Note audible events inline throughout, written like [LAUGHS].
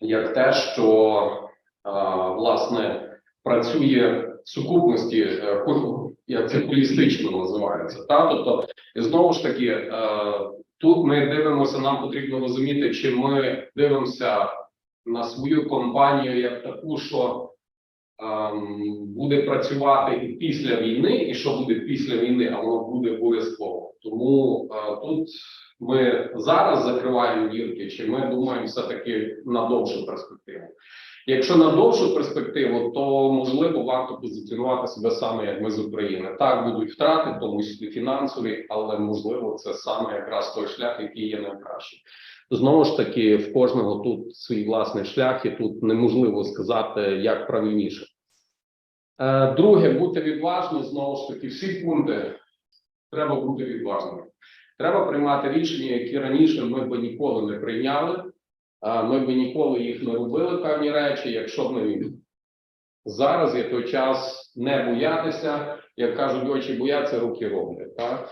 як те, що власне працює в сукупності, е, як це холістично називається. Та? Тобто, знову ж таки, е, тут ми дивимося, нам потрібно розуміти, чи ми дивимося на свою компанію як таку, що ем, буде працювати і після війни, і що буде після війни, а воно буде обов'язково. Тому е, тут ми зараз закриваємо дірки, чи ми думаємо все-таки на довшу перспективу. Якщо на довшу перспективу, то можливо варто позиціонувати себе саме як ми з України. Так будуть втрати, в тому числі фінансові, але можливо це саме якраз той шлях, який є найкращий. Знову ж таки, в кожного тут свій власний шлях, і тут неможливо сказати, як правильніше. Е, Друге, бути відважним, знову ж таки, всі пункти треба бути відважними. Треба приймати рішення, які раніше ми б ніколи не прийняли. Ми б ніколи їх не робили певні речі, якщо б не війна. Зараз є той час не боятися, як кажуть, очі бояться, руки роблять. Так?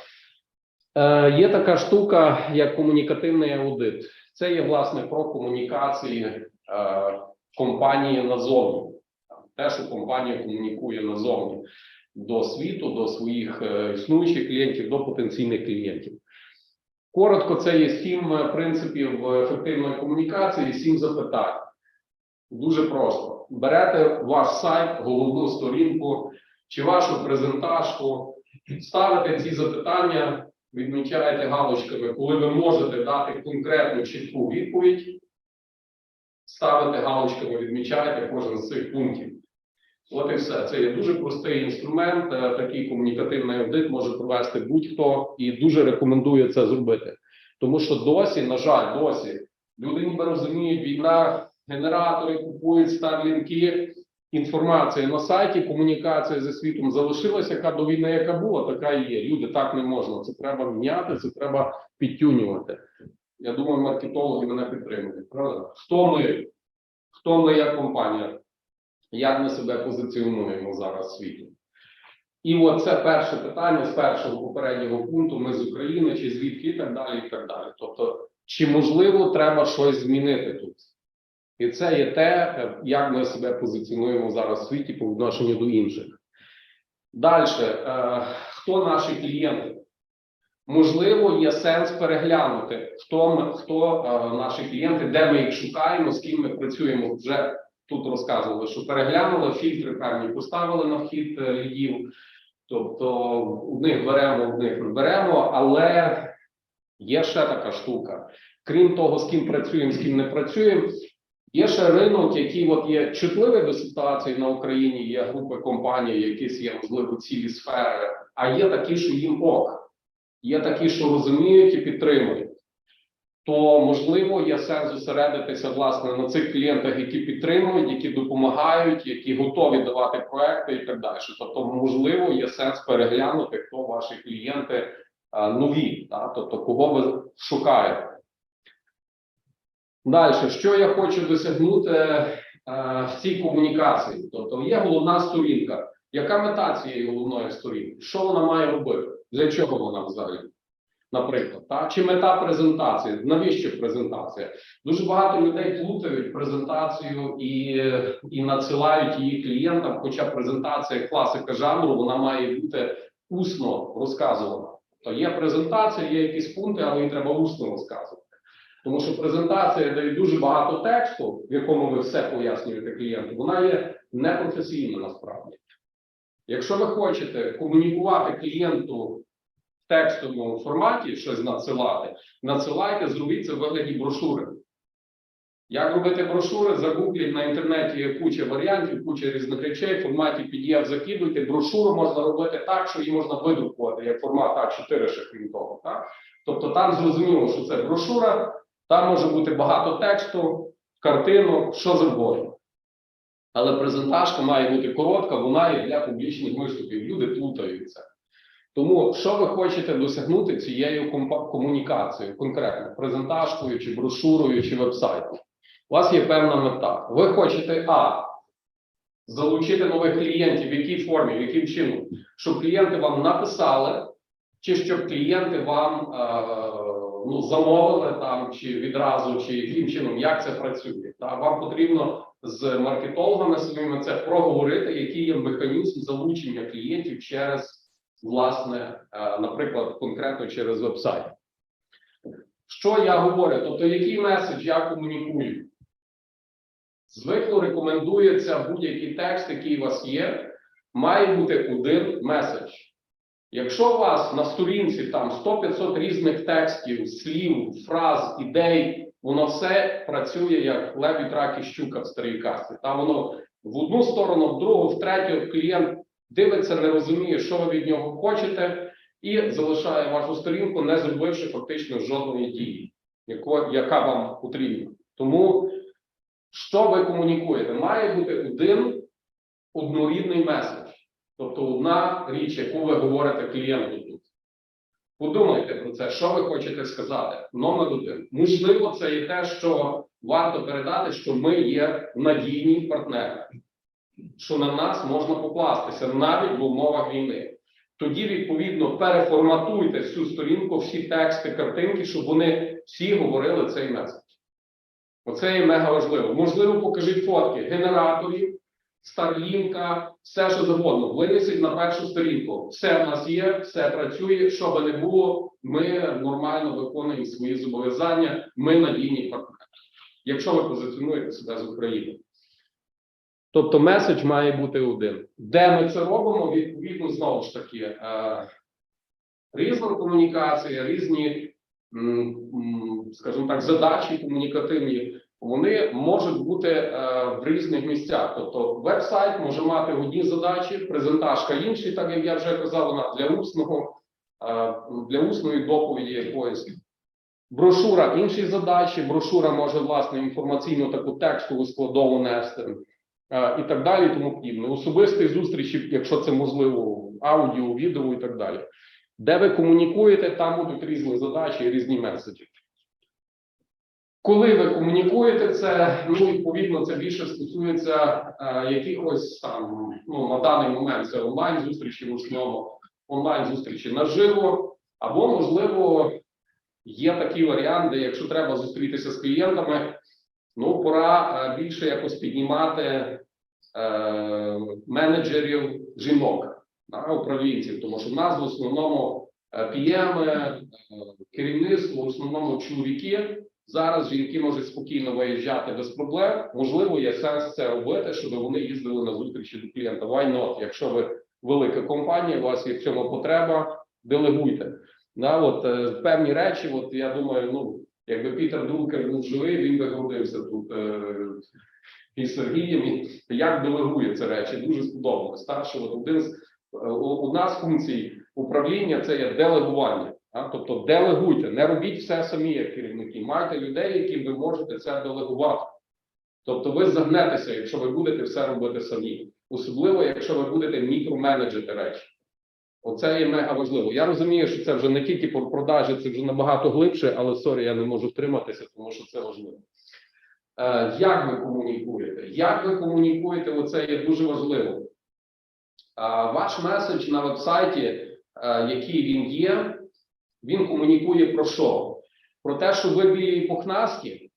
Е, є така штука, як комунікативний аудит. Це є власне про комунікації е, компанії назовні. Те, що компанія комунікує назовні до світу, до своїх е, існуючих клієнтів, до потенційних клієнтів. Коротко, це є сім е, принципів ефективної комунікації, сім запитань. Дуже просто. Берете ваш сайт, головну сторінку чи вашу презентажку, ставите ці запитання, відмічаєте галочками, коли ви можете дати конкретну чітку відповідь, ставите галочками, відмічаєте кожен з цих пунктів. От і все. Це є дуже простий інструмент. е, Такий комунікативний аудит може провести будь-хто і дуже рекомендую це зробити. Тому що досі, на жаль, досі люди ніби розуміють, війна, генератори купують старлінки, інформація на сайті, комунікація зі світом залишилася, яка до війни, яка була, така і є. Люди так не можна. Це треба міняти, це треба підтюнювати. Я думаю, маркетологи мене підтримують. Правда? Хто ми? Хто ми як компанія? Як ми себе позиціонуємо зараз в світі? І от це перше питання з першого попереднього пункту. Ми з України, чи звідки і так далі, і так далі. Тобто, чи можливо треба щось змінити тут? І це є те, як ми себе позиціонуємо зараз в світі по відношенню до інших. Далі, е, хто наші клієнти? Можливо, є сенс переглянути, хто ми, хто е, наші клієнти, де ми їх шукаємо, з ким ми працюємо. Вже тут розказували, що переглянули фільтри певні, поставили на вхід е, лідів. Тобто одних беремо, одних не беремо, але є ще така штука. Крім того, з ким працюємо, з ким не працюємо. Є ще ринок, який от є чутливий до ситуації на Україні. Є групи компаній, якісь є можливо цілі сфери, а є такі, що їм ок. Є такі, що розуміють і підтримують. То можливо є сенс зосередитися власне на цих клієнтах, які підтримують, які допомагають, які готові давати проекти і так далі. Тобто, можливо, є сенс переглянути, хто ваші клієнти а, нові, та? тобто кого ви шукаєте. Далі, що я хочу досягнути е, в цій комунікації? Тобто, є головна сторінка. Яка мета цієї головної сторінки? Що вона має робити? Для чого вона взагалі? Наприклад, та? чи мета презентації? Навіщо презентація? Дуже багато людей плутають презентацію і, і надсилають її клієнтам. Хоча презентація класика жанру, вона має бути усно розказувана. То є презентація, є якісь пункти, але її треба усно розказувати. Тому що презентація дає дуже багато тексту, в якому ви все пояснюєте клієнту, вона є непрофесійна насправді. Якщо ви хочете комунікувати клієнту текстовому форматі, щось надсилати, надсилайте, зробіть це в вигляді брошури. Як робити брошури? Загугліть на інтернеті є куча варіантів, куча різних речей, в форматі PDF закидуйте. Брошуру можна робити так, що її можна видрукувати як формат А4, ще крім того. Так? Тобто там зрозуміло, що це брошура, там може бути багато тексту, картинок, що завгодно. Але презентажка має бути коротка, вона є для публічних виступів. Люди плутаються. Тому, що ви хочете досягнути цією комунікацією, конкретно презентажкою, чи брошурою, чи вебсайтом? У вас є певна мета. Ви хочете А. Залучити нових клієнтів, в якій формі, в яким чином, щоб клієнти вам написали, чи щоб клієнти вам е, ну, замовили там чи відразу, чи яким чином, як це працює. Та вам потрібно з маркетологами своїми це проговорити, який є механізм залучення клієнтів через власне, е, наприклад, конкретно через веб-сайт. Що я говорю? Тобто, який меседж я комунікую? Звикло рекомендується будь-який текст, який у вас є, має бути один меседж. Якщо у вас на сторінці там 100-500 різних текстів, слів, фраз, ідей, воно все працює як лебідь, рак і щука в старій касті. Там воно в одну сторону, в другу, в третю клієнт дивиться, не розуміє, що ви від нього хочете, і залишає вашу сторінку, не зробивши фактично жодної дії, яка вам потрібна. Тому що ви комунікуєте? Має бути один однорідний меседж. Тобто одна річ, яку ви говорите клієнту. Подумайте про це, що ви хочете сказати. Номер один. Можливо, це і те, що варто передати, що ми є надійні партнери, що на нас можна покластися навіть в умовах війни. Тоді, відповідно, переформатуйте всю сторінку, всі тексти, картинки, щоб вони всі говорили цей меседж. Оце є мега важливо. Можливо, покажіть фотки генераторів, Старлінка, все що завгодно. Винесіть на першу сторінку. Все в нас є, все працює. Що би не було, ми нормально виконуємо свої зобов'язання. Ми надійні партнери. Якщо ви позиціонуєте себе з України. Тобто меседж має бути один. Де ми це робимо? Відповідно, знову ж таки, е, різна комунікація, різні, скажімо так, задачі комунікативні вони можуть бути е, в різних місцях. Тобто, веб-сайт може мати одні задачі, презентажка інші, так як я вже казав, вона для усного, е, для усної доповіді якоїсь. Брошура інші задачі. Брошура може власне інформаційну таку текстову складову нести і так далі, і тому подібне. Особисті зустрічі, якщо це можливо, аудіо, відео і так далі. Де ви комунікуєте, там будуть різні задачі і різні меседжі. Коли ви комунікуєте це, ну відповідно, це більше стосується е, якихось там, ну на даний момент це онлайн зустрічі в основному, онлайн зустрічі наживо, або можливо є такий варіант, де якщо треба зустрітися з клієнтами, ну пора е, більше якось піднімати е, менеджерів жінок, да, управлінців, тому що в нас в основному е, PM, е, керівництво, в основному чоловіки. Зараз жінки можуть спокійно виїжджати без проблем. Можливо, є сенс це робити, щоб вони їздили на зустрічі до клієнта. Why not? Якщо ви велика компанія, у вас є в цьому потреба, делегуйте. Да, от певні речі, от я думаю, ну якби Пітер Друкер був живий, він би гордився тут е, із Сергієм. І Як делегує це речі? Дуже сподобалось. Так, що один з е, одна з функцій управління це є делегування. А? Тобто делегуйте, не робіть все самі, як керівники. Майте людей, яким ви можете це делегувати. Тобто ви загнетеся, якщо ви будете все робити самі, особливо, якщо ви будете мікроменеджити речі. Оце є мега важливо. Я розумію, що це вже не тільки по продажі, це вже набагато глибше, але сорі, я не можу втриматися, тому що це важливо. Е, як ви комунікуєте? Як ви комунікуєте? Оце є дуже важливо. Е, ваш меседж на вебсайті, е, який він є, він комунікує про що? Про те, що ви білі і?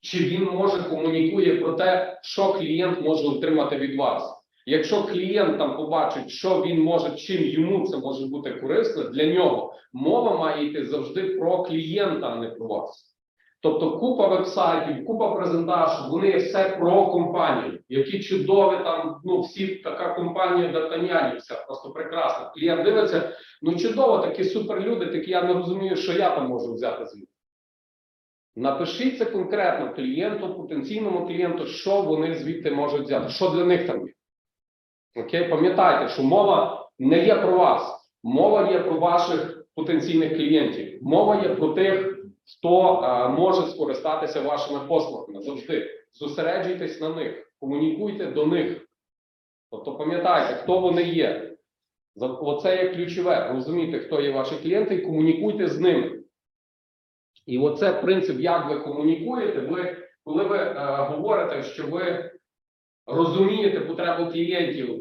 Чи він може комунікує про те, що клієнт може отримати від вас? Якщо клієнт там побачить, що він може, чим йому це може бути корисно, для нього мова має йти завжди про клієнта, а не про вас. Тобто купа вебсайтів, купа презентажів, вони все про компанію, які чудові там, ну всі така компанія Д'Артаньянів, вся просто прекрасна. Клієнт дивиться, ну чудово, такі суперлюди, такі я не розумію, що я там можу взяти звідти. Напишіть це конкретно клієнту, потенційному клієнту, що вони звідти можуть взяти, що для них там є. Окей, пам'ятайте, що мова не є про вас, мова є про ваших потенційних клієнтів. Мова є про тих, хто а, може скористатися вашими послугами. Завжди зосереджуйтесь на них, комунікуйте до них. Тобто пам'ятайте, хто вони є. Оце є ключове. Розумійте, хто є ваші клієнти, і комунікуйте з ними. І оце принцип, як ви комунікуєте, ви, коли ви е, говорите, що ви розумієте потребу клієнтів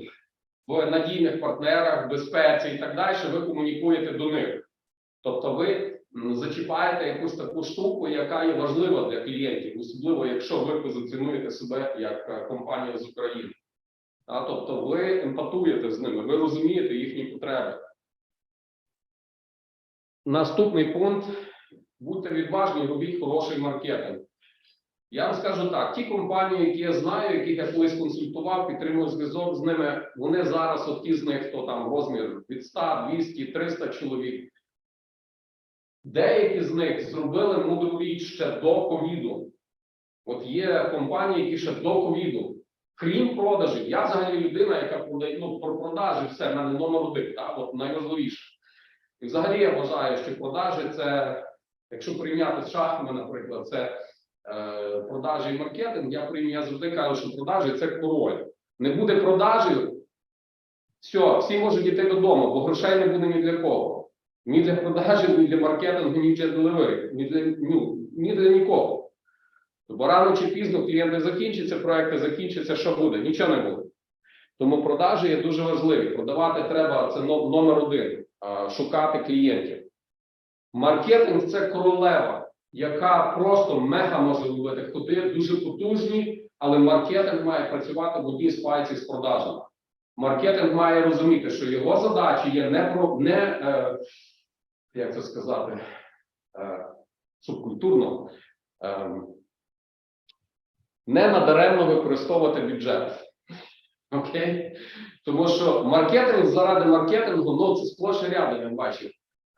в надійних партнерах, безпеці і так далі, ви комунікуєте до них. Тобто ви зачіпаєте якусь таку штуку, яка є важлива для клієнтів, особливо якщо ви позиціонуєте себе як е, компанія з України. Тобто ви емпатуєте з ними, ви розумієте їхні потреби. Наступний пункт: будьте відважні, робіть хороший маркетинг. Я вам скажу так: ті компанії, які я знаю, яких я колись консультував, підтримую зв'язок з ними, вони зараз, от ті з них, хто там розмір від 100, 200, 300 чоловік. Деякі з них зробили мудру річ ще до ковіду. От є компанії, які ще до ковіду, крім продажів, я взагалі людина, яка продає ну, про продажі, все в мене номер один, так, от найважливіше. І взагалі я вважаю, що продажі це, якщо порівняти з наприклад, це продажі і маркетинг, я порівнюю, я завжди кажу, що продажі це король. Не буде продажів, все, всі можуть йти додому, бо грошей не буде ні для кого. Ні для продажів, ні для маркетингу, ні для деливері, ні для, ну, ні для нікого. Бо рано чи пізно клієнти закінчаться, проекти закінчаться, що буде? Нічого не буде. Тому продажі є дуже важливі. Продавати треба це номер один шукати клієнтів. Маркетинг це королева, яка просто мега може робити ходи, дуже потужні, але маркетинг має працювати в одній спайці з продажами. Маркетинг має розуміти, що його задачі є не про не е, як це сказати е, субкультурно. Е, не надаремно використовувати бюджет. Окей? Тому що маркетинг заради маркетингу, ну це сплошь і рядом, я бачив.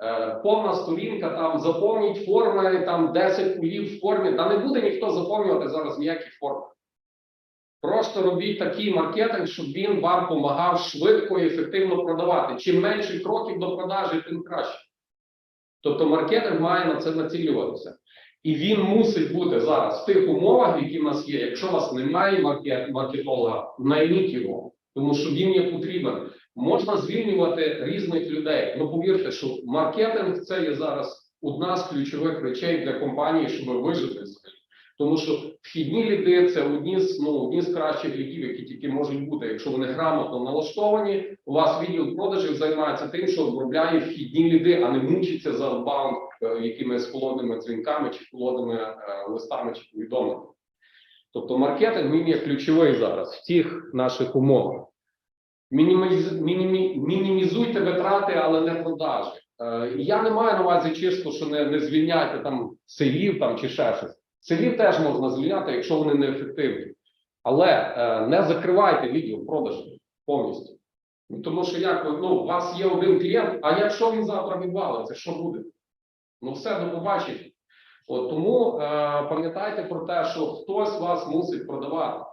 Е, повна сторінка, там заповніть форми, там 10 полів в формі. Та не буде ніхто заповнювати зараз ніякі форми. Просто робіть такий маркетинг, щоб він вам допомагав швидко і ефективно продавати. Чим менше кроків до продажі, тим краще. Тобто маркетинг має на це націлюватися. І він мусить бути зараз в тих умовах, які в нас є. Якщо у вас немає маркет, маркетолога, найміть його, тому що він є потрібен. Можна звільнювати різних людей. Ну повірте, що маркетинг це є зараз одна з ключових речей для компанії, щоб вижити взагалі. Тому що вхідні ліди це одні з ну одні з кращих лідів, які тільки можуть бути. Якщо вони грамотно налаштовані, у вас відділ продажів займається тим, що обробляє вхідні ліди, а не мучиться за аутбаунд е, якимись холодними дзвінками чи холодними е, листами чи повідомленнями. Тобто маркетинг він є ключовий зараз в цих наших умовах. Мініміз, мінімі, мінімізуйте витрати, але не продажі. Е, я не маю на увазі чисто, що не, не звільняйте там селів там, чи ще щось. Селів теж можна звільняти, якщо вони неефективні. Але е, не закривайте відділ продажів повністю. Ну, Тому що як ну, у вас є один клієнт, а якщо він завтра відвалиться, що буде? Ну все, до побачення. От тому е, пам'ятайте про те, що хтось вас мусить продавати.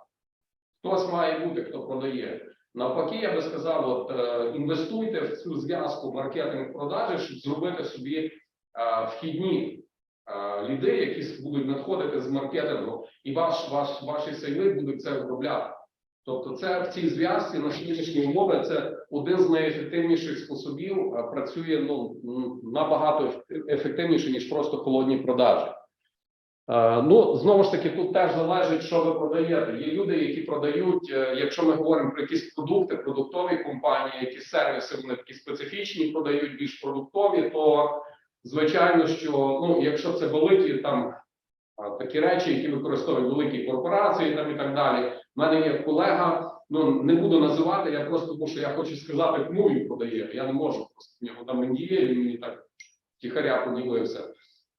Хтось має бути, хто продає. Навпаки, я би сказав, от е, інвестуйте в цю зв'язку маркетинг-продажі, щоб зробити собі е, вхідні е, ліди, які будуть надходити з маркетингу, і ваш, ваш, ваші сейли будуть це обробляти. Тобто, це в цій зв'язці на сьогоднішні умови це один з найефективніших способів. Працює ну набагато ефективніше ніж просто холодні продажі. Е, Ну, знову ж таки, тут теж залежить, що ви продаєте. Є люди, які продають, е, якщо ми говоримо про якісь продукти, продуктові компанії, якісь сервіси, вони такі специфічні, продають більш продуктові, то звичайно, що ну, якщо це великі там такі речі, які використовують великі корпорації, там і так далі. У мене є колега, ну не буду називати, я просто тому, що я хочу сказати, кому він продає. Я не можу просто в нього там індіє, він мені так тихаря поділився.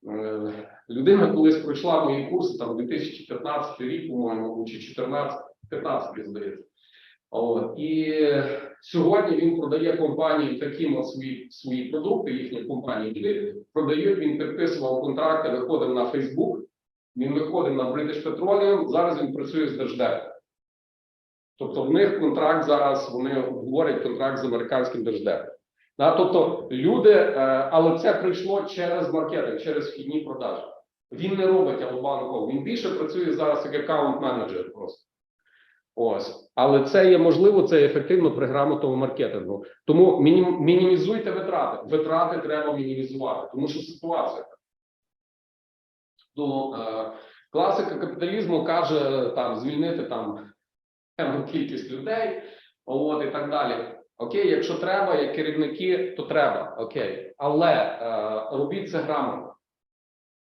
Е, Людина колись пройшла мої курси там 2015 рік, по-моєму, чи 14, 15, здається. І сьогодні він продає компанії от свої, свої продукти, їхні компанії продають, він підписував контракти, виходив на Facebook, він виходив на British Petroleum, зараз він працює з Держдепом. Тобто в них контракт зараз, вони говорять контракт з американським держдепом. Да, тобто люди, е, але це прийшло через маркетинг, через вхідні продажі. Він не робить outbound він більше працює зараз як аккаунт-менеджер просто. Ось, але це є можливо, це ефективно при грамотному маркетингу. Тому мінім, мінімізуйте витрати. Витрати треба мінімізувати, тому що ситуація. Ну, е, класика капіталізму каже там звільнити там кількість людей, от і так далі. Окей, якщо треба, як керівники, то треба. Окей. Але е, робіть це грамотно.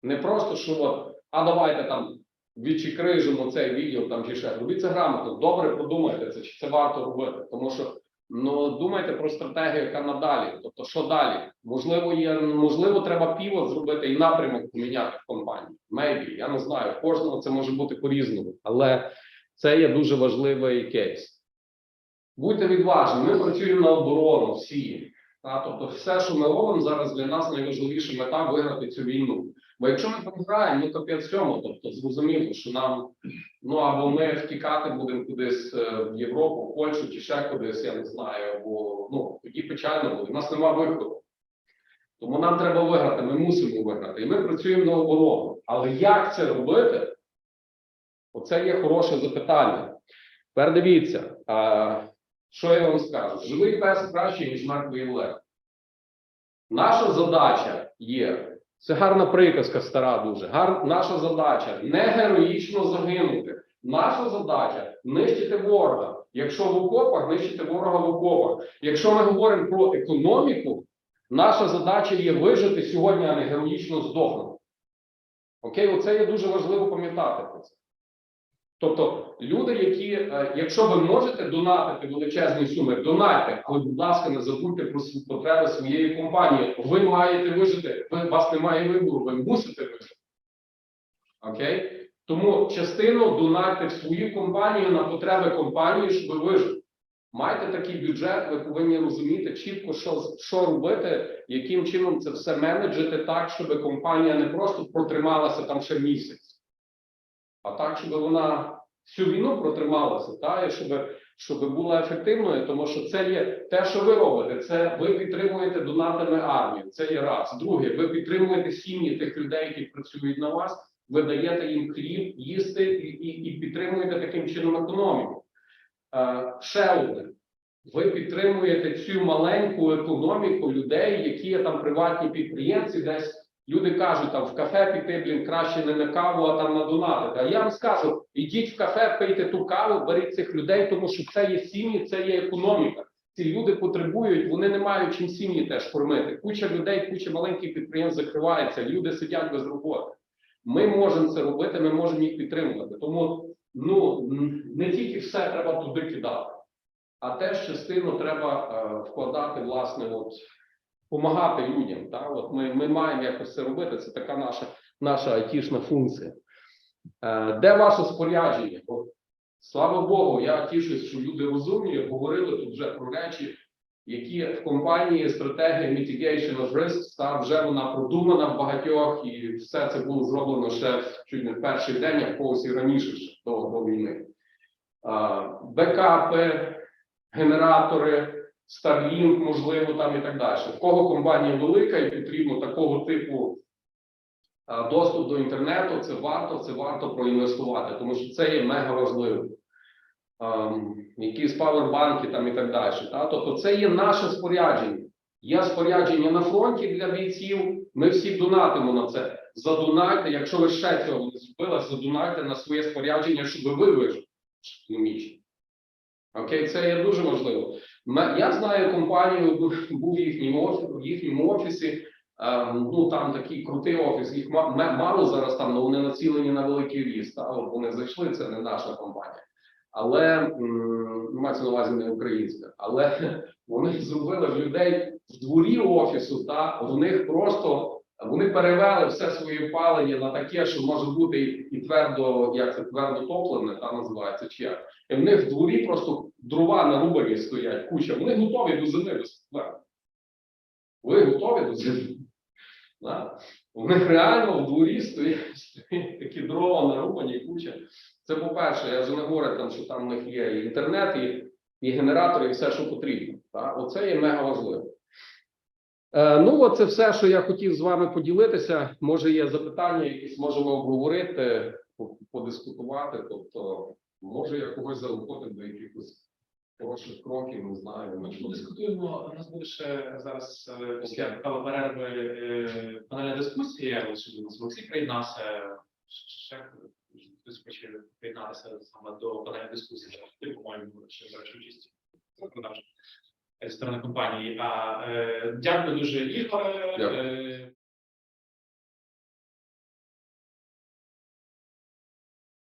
Не просто, що от, а давайте там відчикрижимо цей відділ там чи ще. Робіть це грамотно. Добре подумайте це, чи це варто робити. Тому що ну думайте про стратегію, яка надалі. Тобто, що далі? Можливо, є можливо, треба піво зробити і напрямок поміняти в компанії. Maybe, я не знаю. Кожного це може бути по-різному, але це є дуже важливий кейс. Будьте відважні, ми працюємо на оборону всі. Та, тобто, все, що ми робимо зараз для нас найважливіша мета виграти цю війну. Бо якщо ми програємо, ну капець всьому, тобто зрозуміло, що нам ну або ми втікати будемо кудись е, в Європу, в Польщу чи ще кудись, я не знаю, або ну тоді печально буде. У нас немає виходу. Тому нам треба виграти, ми мусимо виграти. І ми працюємо на оборону. Але як це робити? Оце є хороше запитання. Тепер дивіться, що я вам скажу? Живий пес краще, ніж мертвий лев. Наша задача є. Це гарна приказка стара дуже. Гар... Наша задача не героїчно загинути. Наша задача нищити ворога. Якщо в окопах, нищити ворога в окопах. Якщо ми говоримо про економіку, наша задача є вижити сьогодні, а не героїчно здохнути. Окей, оце є дуже важливо пам'ятати про це. Тобто, люди, які, е, якщо ви можете донатити величезні суми, донатьте, але, будь ласка, не забудьте про потреби своєї компанії. Ви маєте вижити, ви, вас немає вибору, ви мусите вижити. Окей? Тому частину донатьте в свою компанію на потреби компанії, щоб вижити. Майте такий бюджет, ви повинні розуміти чітко, що, що робити, яким чином це все менеджити так, щоб компанія не просто протрималася там ще місяць, а так, щоб вона всю війну протрималася, та, і щоб, щоб була ефективною, тому що це є те, що ви робите. Це ви підтримуєте донатами армію. Це є раз. Друге, ви підтримуєте сім'ї тих людей, які працюють на вас. Ви даєте їм хліб, їсти і, і, і підтримуєте таким чином економіку. Е, ще одне. Ви підтримуєте цю маленьку економіку людей, які є там приватні підприємці, десь люди кажуть, там в кафе піти, блін, краще не на каву, а там на донатити. А я вам скажу: ідіть в кафе, пийте ту каву, беріть цих людей, тому що це є сім'ї, це є економіка. Ці люди потребують, вони не мають чим сім'ї теж кормити. Куча людей, куча маленьких підприємств закривається, люди сидять без роботи. Ми можемо це робити, ми можемо їх підтримувати. Тому ну не тільки все треба туди кидати, а теж частину треба е, вкладати, власне, от допомагати людям. Та? От ми, ми маємо якось це робити. Це така наша наша айтішна функція. Е, де ваше спорядження? От, слава Богу, я тішусь, що люди розумні, говорили тут вже про речі, які в компанії стратегія mitigation of risk, та вже вона продумана в багатьох, і все це було зроблено ще чуть не в перший день, а в когось і раніше ще до, до війни. А, бекапи, генератори, Starlink, можливо, там і так далі. В кого компанія велика і потрібно такого типу а, доступ до інтернету, це варто, це варто проінвестувати, тому що це є мега важливо. Ем, якісь павербанки там і так далі. Та? Тобто це є наше спорядження. Є спорядження на фронті для бійців. Ми всі донатимо на це. Задонайте, якщо ви ще цього не зробили, задонайте на своє спорядження, щоб ви вижили економічно. Окей, це є дуже важливо. Я знаю компанію, бу- був в їхньому в їхньому офісі. ну там такий крутий офіс. Їх мало зараз там, але вони націлені на великий ріст. Та? Вони зайшли, це не наша компанія. Але мається на увазі не українська, але [LAUGHS] вони зробили людей в дворі офісу, та в них просто вони перевели все своє палення на таке, що може бути і, твердо, як це твердо топлене, та називається чи як. І в них в дворі просто дрова нарубані стоять, куча. Вони готові до зими без проблем. Ви готові до зими? Да? У них реально в дворі стоять, стоять такі дрова нарубані куча. Це по-перше, я вже не говорю, там, що там в них є і інтернет, і, і генератори, і все, що потрібно. Так? Оце є мега важливо. Е, ну, от це все, що я хотів з вами поділитися. Може, є запитання, якісь можемо обговорити, подискутувати. Тобто, може, я когось заохотив до якихось хороших кроків, не знаю. Ми дискутуємо. У нас буде ще зараз е, після перерви е, панельна дискусія. Нас Олексій приєднався. Ще хтось хоче приєднатися саме до панельної дискусії. Ти, по-моєму, ще береш участь. Зі сторони компанії. А е, дякую дуже, Ігоре. Дякую. Е,